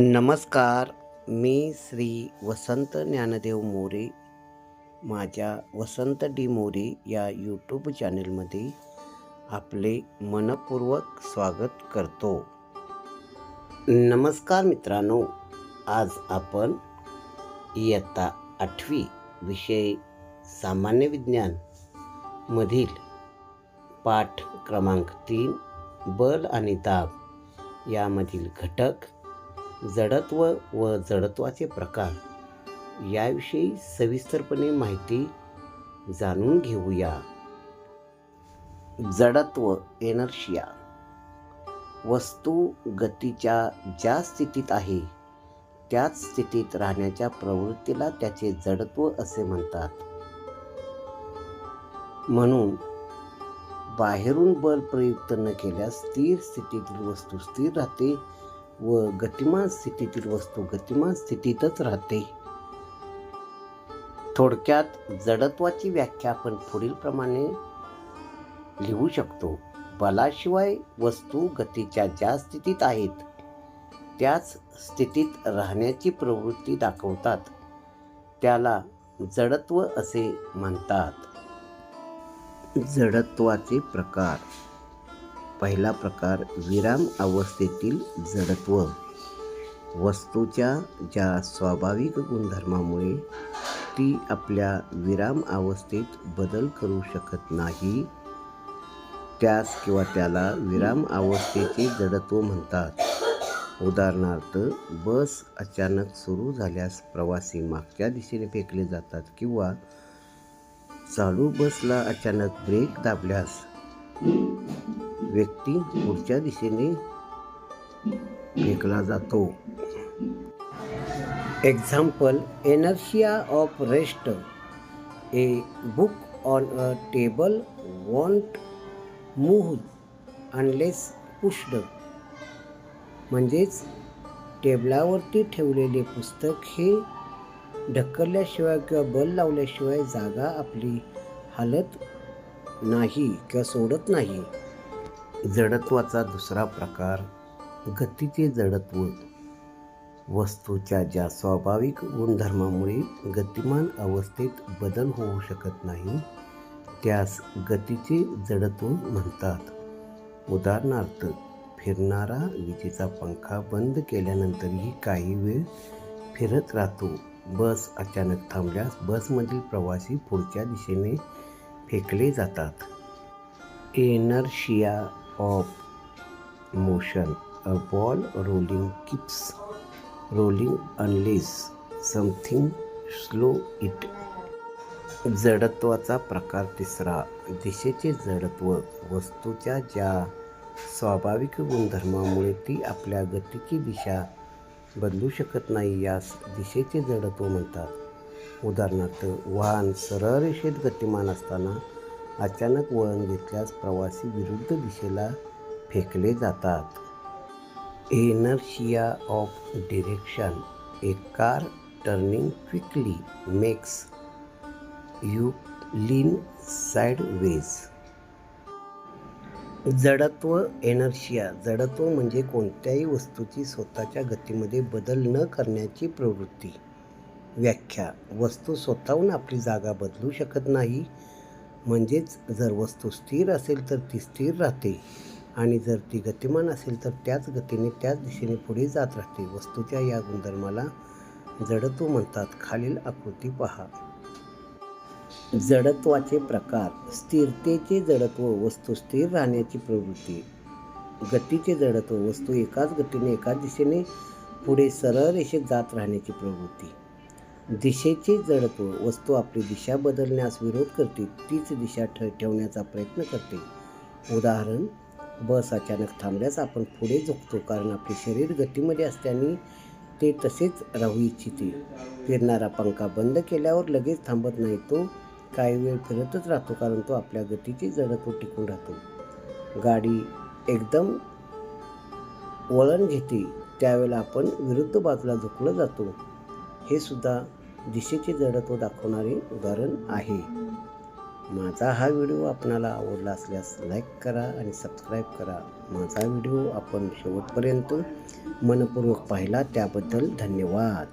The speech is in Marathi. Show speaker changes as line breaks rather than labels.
नमस्कार मी श्री वसंत ज्ञानदेव मोरे माझ्या वसंत डी मोरे या यूट्यूब चॅनलमध्ये आपले मनपूर्वक स्वागत करतो. नमस्कार मित्रांनो आज आपण इयत्ता आठवी विषय सामान्य विज्ञान मधील पाठ क्रमांक तीन बल आणि दाब यामधील घटक जडत्व व जडत्वाचे प्रकार याविषयी सविस्तरपणे माहिती जाणून घेऊया. जडत्व एनर्शिया वस्तू गतीच्या ज्या स्थितीत आहे त्याच स्थितीत राहण्याच्या प्रवृत्तीला त्याचे जडत्व असे म्हणतात. म्हणून बाहेरून बल प्रयुक्त न केल्यास स्थिर स्थितीतील वस्तू स्थिर राहते व गतिमान स्थितीतील वस्तू गतिमान स्थितीतच राहते. थोडक्यात जडत्वाची व्याख्या आपण पुढील प्रमाणे लिहू शकतो. बलाशिवाय वस्तू गतीच्या ज्या स्थितीत आहेत त्याच स्थितीत राहण्याची प्रवृत्ती दाखवतात. त्याला जडत्व असे म्हणतात. जडत्वाचे प्रकार पहिला प्रकार विराम अवस्थेतील जडत्व. वस्तूच्या ज्या स्वाभाविक गुणधर्मामुळे ती आपल्या विराम अवस्थेत बदल करू शकत नाही त्यास किंवा त्याला विराम अवस्थेचे जडत्व म्हणतात. उदाहरणार्थ बस अचानक सुरू झाल्यास प्रवासी मागच्या दिशेने फेकले जातात किंवा चालू बसला अचानक ब्रेक दाबल्यास व्यक्ती पुढच्या दिशेने फेकला जातो. Example inertia of rest a book on a table won't move unless pushed म्हणजेच टेबलावरती ठेवलेले पुस्तक हे ढकलल्याशिवाय किंवा बल लावल्याशिवाय जागा आपली हालत नाही किंवा सोडत नाही. जडत्वाचा दुसरा प्रकार गतीचे जडत्व. वस्तूच्या ज्या स्वाभाविक गुणधर्मामुळे गतिमान अवस्थेत बदल होऊ शकत नाही त्यास गतीचे जडत्व म्हणतात. उदाहरणार्थ फिरणारा विजेचा पंखा बंद केल्यानंतरही काही वेळ फिरत राहतो. बस अचानक थांबल्यास बसमधील प्रवासी पुढच्या दिशेने फेकले जातात. Inertia of motion a ball rolling keeps rolling unless something slow it जडत्वाचा प्रकार तिसरा दिशेचे जडत्व वस्तूच्या ज्या स्वाभाविक गुणधर्मामुळे ती आपल्या गतीची दिशा बदलू शकत नाही यास दिशेचे जडत्व म्हणतात. उदाहरणार्थ वाहन सरळ रेषेत गतिमान असताना अचानक वळण घेतल्यास प्रवासी विरुद्ध दिशेला फेकले जातात. Inertia of direction a car turning quickly makes you lean sideways जडत्व एनर्शिया जडत्व म्हणजे कोणत्याही वस्तूची स्वतःच्या गतीमध्ये बदल न करण्याची प्रवृत्ती. व्याख्या वस्तू स्वतःहून आपली जागा बदलू शकत नाही म्हणजेच जर वस्तू स्थिर असेल तर ती स्थिर राहते आणि जर ती गतिमान असेल तर त्याच गतीने त्याच दिशेने पुढे जात राहते. वस्तूच्या या गुणधर्माला जडत्व म्हणतात. खालील आकृती पहा. जडत्वाचे प्रकार स्थिरतेचे जडत्व वस्तू स्थिर राहण्याची प्रवृत्ती. गतीचे जडत्व वस्तू एकाच गतीने एकाच दिशेने पुढे सरळ रेषेत जात राहण्याची प्रवृत्ती. दिशेची जडत्व वस्तू आपली दिशा बदलण्यास विरोध करते तीच दिशा ठ ठेवण्याचा प्रयत्न करते. उदाहरण बस अचानक थांबल्यास आपण पुढे झुकतो कारण आपले शरीर गतीमध्ये असल्याने ते तसेच राहू इच्छिते. फिरणारा पंखा बंद केल्यावर लगेच थांबत नाही तो काही वेळ फिरतच राहतो कारण तो आपल्या गतीची जडत्व टिकून राहतो. गाडी एकदम वळण घेते त्यावेळेला आपण विरुद्ध बाजूला झुकलं जातो. हे सुद्धा दिशेचे जडत्व दाखवणारे उदाहरण आहे. माझा हा व्हिडिओ आपणाला आवडला असल्यास लाईक करा आणि सबस्क्राईब करा. माझा व्हिडिओ आपण शेवटपर्यंत मनपूर्वक पाहिला त्याबद्दल धन्यवाद.